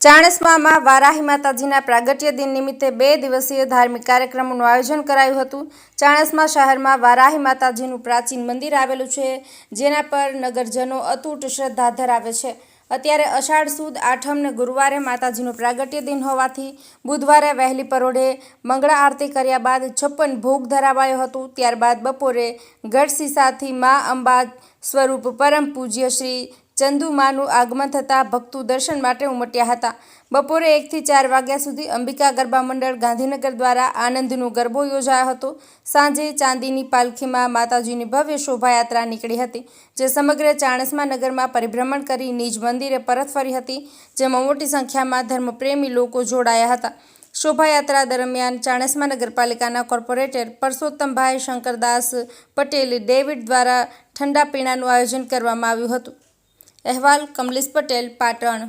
ચાણસ્મામાં વારાહી માતાજીના પ્રાગટ્ય દિન નિમિત્તે બે દિવસીય ધાર્મિક કાર્યક્રમોનું આયોજન કરાયું હતું. ચાણસ્મા શહેરમાં વારાહી માતાજીનું પ્રાચીન મંદિર આવેલું છે, જેના પર નગરજનો અતૂટ શ્રદ્ધા ધરાવે છે. અત્યારે અષાઢ સુદ આઠમને ગુરુવારે માતાજીનું પ્રાગટ્ય દિન હોવાથી બુધવારે વહેલી પરોઢે મંગળા આરતી કર્યા બાદ છપ્પન ભોગ ધરાવાયો હતું. ત્યારબાદ બપોરે ગઢ સીસાથી મા અંબા સ્વરૂપ પરમ પૂજ્ય શ્રી ચંદુમાનું આગમન થતાં ભક્તો દર્શન માટે ઉમટ્યા હતા. બપોરે એકથી ચાર વાગ્યા સુધી અંબિકા ગરબા મંડળ ગાંધીનગર દ્વારા આનંદનો ગરબો યોજાયો હતો. સાંજે ચાંદીની પાલખીમાં માતાજીની ભવ્ય શોભાયાત્રા નીકળી હતી, જે સમગ્ર ચાણસ્મા નગરમાં પરિભ્રમણ કરી નિજ મંદિરે પરત ફરી હતી, જેમાં મોટી સંખ્યામાં ધર્મપ્રેમી લોકો જોડાયા હતા. શોભાયાત્રા દરમિયાન ચાણસ્મા નગરપાલિકાના કોર્પોરેટર પરસોત્તમભાઈ શંકરદાસ પટેલ ડેવિડ દ્વારા ઠંડા પીણાનું આયોજન કરવામાં આવ્યું હતું. અહેવાલ કમલેશ પટેલ પાટણ.